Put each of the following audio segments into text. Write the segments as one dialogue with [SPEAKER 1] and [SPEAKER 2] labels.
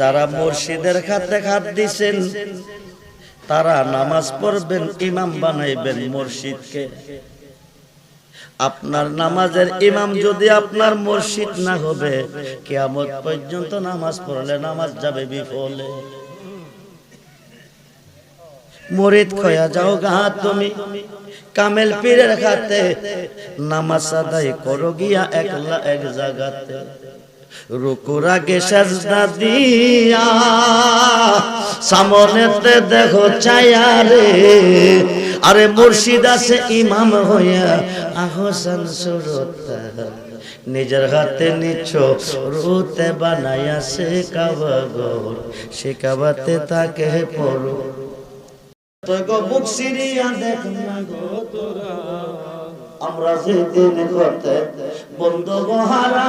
[SPEAKER 1] যারা মুর্শিদের খাতে খাত দিছেন, তারা নামাজ পড়বেন, ইমাম বানাইবেন মুর্শিদকে। আপনার নামাজের ইমাম যদি আপনার মুর্শিদ না হবে, কিয়ামত পর্যন্ত নামাজ পড়লে নামাজ যাবে বিফলে। মরিদ খয়া যাও গা তুমি, কামেল পীরের খাতে, নামাজ আদায় করো গিয়া একলা এক জায়গাতে রুকুর আগে সাজদা দিয়া, সামনেতে দেখো ছায়া রে আরে মুর্শিদ আছে ইমাম হইয়া আহসান সুরতা, নিজের হাতে নিচ্ছ রুতে বানাইয়া সে কাবা গর, সে কাবাতে তাকে পড়ো। তো গো বুক আমরা যেদিন করতে বন্ধু আয়া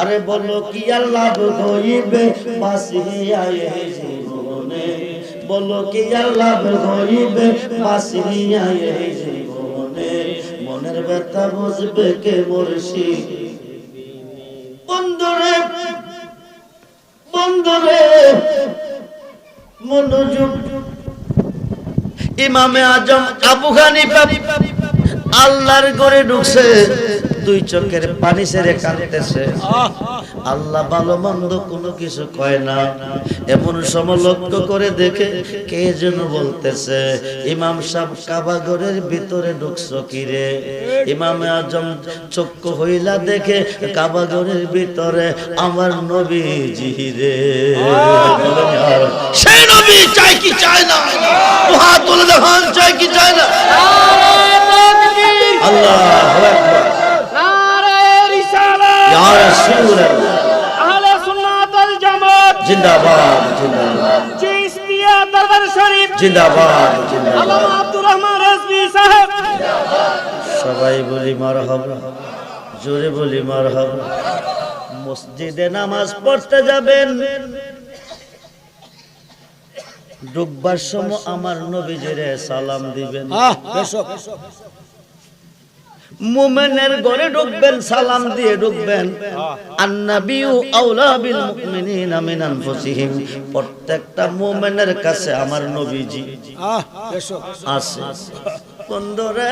[SPEAKER 1] আরে বলো কি আর লাভ হইবে বাসিয়া জীবনে। বলো কি আর লাভ হইবে বাসিয়া জীবনে। মনের ব্যথা বুঝবে কে মরছি বন্ধুরে বন্ধুরে, মনোযোগ। ইমামে আজম, আবু হানিফা আল্লাহর ঘরে ঢুকছে। দুই চোখের পানি ছেড়ে কাঁদতেছে। আল্লাহ ভালো মন্দ কোনো কিছু কয় না। এমন সময় লক্ষ্য করে দেখে কে যেন বলতেছে, ইমাম সাহেব, কাবা ঘরের ভিতরে ঢুকছো কি রে? ইমামে আজম চক্ষু হইলা দেখে, কাবা ঘরের ভিতরে আমার নবীজি রে। সেই নবী চাই কি চায় না? তুলে দেখান চাই কি চায় না আল্লাহ আকবার ইয়া রাসূলুল্লাহ জিন্দাবাদ জিন্দাবাদ জিন্দাবাদ সবাই বলি মারহাবা জোরে বলি মারহাবা। মসজিদে নামাজ পড়তে যাবেন। ডুববার সময় আমার নবীজিরে সালাম দিবেন। মুমিনের গড়ে ঢুকবেন সালাম দিয়ে ঢুকবেন। আন্নাবিউ আউলা বিল মুমিনিনা মিন আনফুসিহিম। প্রত্যেকটা মুমিনের কাছে আমার নবীজি আছে। বন্ধুরে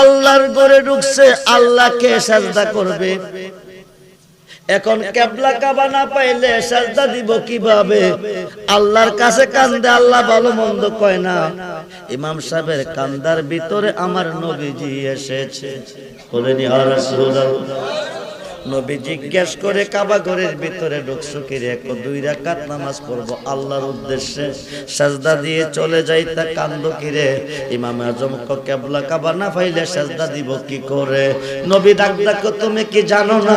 [SPEAKER 1] আল্লাহর গড়ে ঢুকছে আল্লাহকে সাজদা করবে? এখন কেবলা কাবা না পাইলে সাজদা দিব কীভাবে? আল্লাহর কাছে কান্দে আল্লাহ ভালো মন্দ কয় না। ইমাম সাহেবের কান্দার ভিতরে আমার নবীজি এসেছে। বলেনি আর নবী জিজ্ঞেস করে কাবা ঘরের ভিতরে ঢুকছো কি রে? একো দুই রাকাত নামাজ পড়ব। আল্লাহর উদ্দেশ্যে সাজদা দিয়ে চলে যাই তা কান্দ কি রে? ইমাম আজম কেবলা কাবা না পাইলে সাজদা দিব কি করে? নবী ডাক ডাক, তুমি কি জানো না?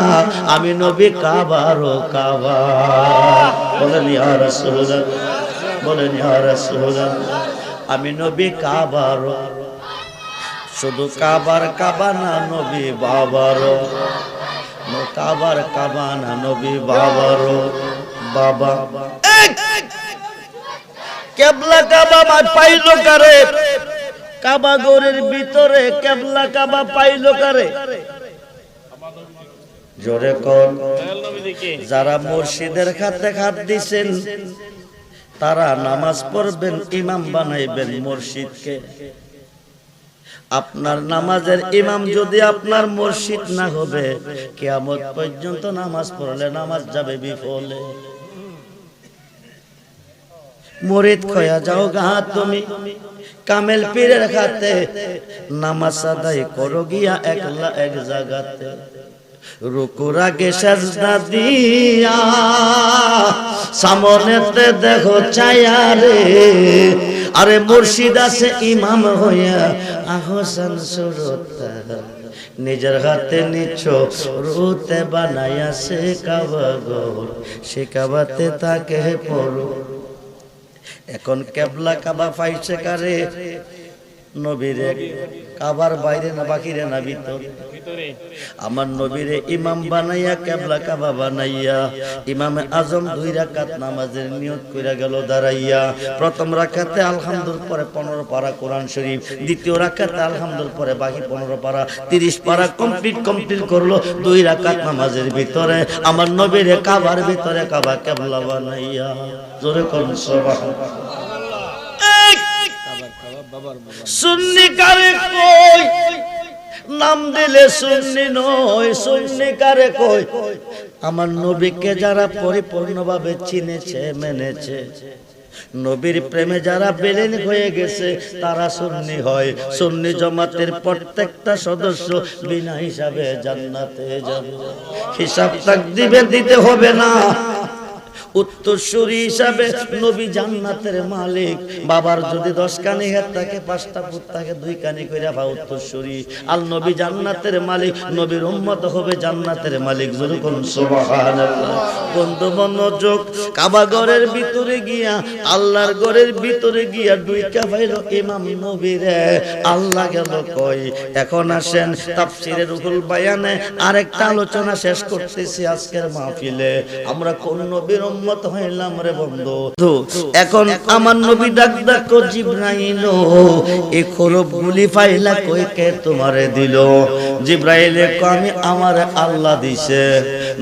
[SPEAKER 1] আমি নবী কাবারও কাবা। বলেন, ইয়া রাসূলুল্লাহ। বলেন, ইয়া রাসূলুল্লাহ। আমি নবী কাবারও শুধু কাবার কাবা না, নবী বাবারও কাবার কাবানা নবী বাবারও বাবা। কেবলা কাবা মা পাইলো কারে? কাবা গোরের ভিতরে কেবলা কাবা পাইলো কারে? জোরে কন, যারা মুর্শিদের খাতে খাত দিছেন, তারা নামাজ পড়বেন, ইমাম বানাইবেন মুর্শিদকে। আপনার নামাজের ইমাম যদি আপনার মসজিদ না হবে, কিয়ামত পর্যন্ত নামাজ পড়লে নামাজ যাবে বিফলে। মরিদ খয়া যাও গা তুমি, কামেল পীরের খাতে নামাজ আদায় করো গিয়া একলা এক জায়গাতে। রুকুর আগে সাজদা দিয়া, সামনেতে দেখো ছায়া রে আরে মুর্শিদ আছে ইমাম হইয়া আহসান সুরতা। নিজের হাতে নিচ্ছ রুতে বানাইয়া সে কাবা শেখাবাতে সে কাবাতে তাকে পড়ো। এখন কেবলা কাবা পাইছে কারে। নবীরে কাবার বাইরে না বাকিরে না ভিতর। আমার নবীরে ইমাম বানাইয়া কেবলা কাবা বানাইয়া ইমামে আজম দুই রাকাত নামাজের নিয়ত কইরা গেল দাঁড়াইয়া। প্রথম রাকাতে আলহামদুল পরে পনেরো পারা কোরআন শরীফ দ্বিতীয় রাকাতে আলহামদুল পরে বাকি পনেরো পারা তিরিশ পারা কমপ্লিট কমপ্লিট করল দুই রাকাত নামাজের ভিতরে। আমার নবীরে কাবার ভিতরে কাবা কেবলা বানাইয়া। জোরে করুন সবাই সুন্নি কারে কই? নাম দিলে সুন্নি নয়, সুন্নি কারে কই? আমার নবীকে যারা পরিপূর্ণভাবে চিনেছে, মেনেছে, নবীর প্রেমে যারা বেলেন হয়ে গেছে, তারা সুন্নি হয়। সুন্নি জমাতের প্রত্যেকটা সদস্য বিনা হিসাবে জান্নাতে যাবে। হিসাব তাক দিবে দিতে হবে না। উত্তরসূরি হিসাবে নবী জান্নাতের মালিক। বাবার যদি দশ কানি হাত থাকে, পাঁচটা থাকে দুই কানি বা উত্তরসূরি। নবী জান্নাতের মালিক, নবীর উম্মত হবে জান্নাতের মালিক সুবহানাল্লাহ। বন্ধু মনোযোগ কাবা ভিতরে গিয়া, আল্লাহর ভিতরে গিয়া ইমাম নবীরে। আল্লাহ গেল কই? এখন আসেন তাফসিরে রুহুল বায়ানে আরেকটা আলোচনা শেষ করতেছি আজকের মাহফিলে। আমরা কোন নবীর উম্মত হইলাম রে বন্ধু। এখন আমার নবী ডাক ডাক, জিব্রাইল এই খরব গুলি পাইলা কই কে তোমারে দিল। জিব্রাইলে কো আমি আমার আল্লাহ দিছে।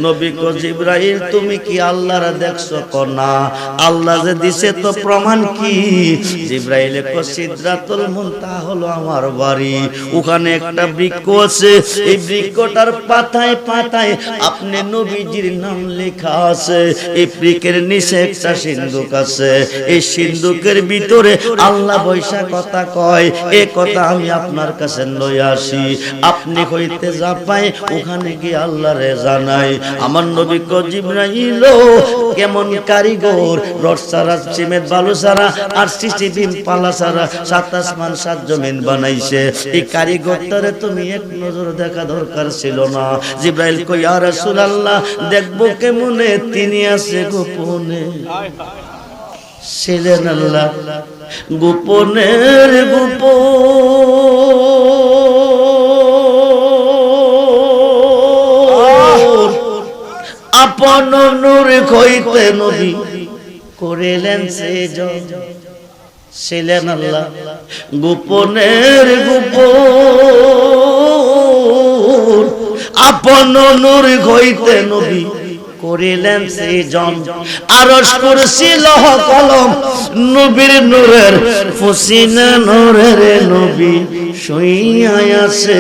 [SPEAKER 1] নবী কো জিব্রাইল, তুমি কি আল্লাহর দেখছ কো না? আল্লাহ যে দিছে তো প্রমাণ কি? জিব্রাইলে কো সিদরাতুল মুনতাহা হলো আমার বাড়ি। ওখানে একটা বৃক্ষ আছে, এই বৃক্ষটার পাতায় পাতায় আপনি নবীজির নাম লেখা আছে। এই বৃক্ষের নিচে একটা সিন্ধুক আছে। এই সিন্ধুকের ভিতরে আল্লাহ বৈশা কথা কয়, এ কথা আমি আপনার কাছে লই আসি। আপনি হইতে যা পাই ওখানে গিয়ে আল্লাহরে জানাই। আমার নবী জিব্রাইল, কেমন কারিগর? রড সারা, সিমেন্ট বালু সারা, আর সিসি বিম পালা সারা, সাত আসমান, সাত জমিন বানাইছে। এই কারিগরটারে তুমি এক নজর দেখা দরকার ছিল না। জিব্রাইল কই আর রাসূলুল্লাহ, দেখব কেমনে তিনি আছে গোপনে। ছিলেন আল্লাহ, গোপনের গোপন। আপন নূর কইতে নবী করিলেন সে ছিলেন আল্লাহ গোপনের গোপন। আপন নূর কইতে নবী করিলেন সেই জন। আরস কুরসি লহ কলম নবীর নূরের, ফুসিনা নূরের নবী শুইয়া আছে